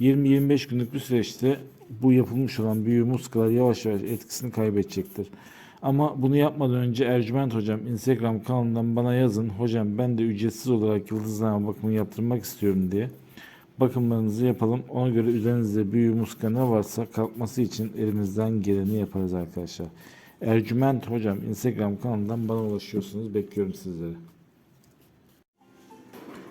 20-25 günlük bir süreçte bu yapılmış olan büyü muskalar yavaş yavaş etkisini kaybedecektir. Ama bunu yapmadan önce Ercüment Hocam Instagram kanalından bana yazın. Hocam ben de ücretsiz olarak yıldızlama bakımı yaptırmak istiyorum diye. Bakımlarınızı yapalım. Ona göre üzerinizde büyü muska ne varsa kalkması için elimizden geleni yaparız arkadaşlar. Ercüment Hocam Instagram kanalından bana ulaşıyorsunuz. Bekliyorum sizleri.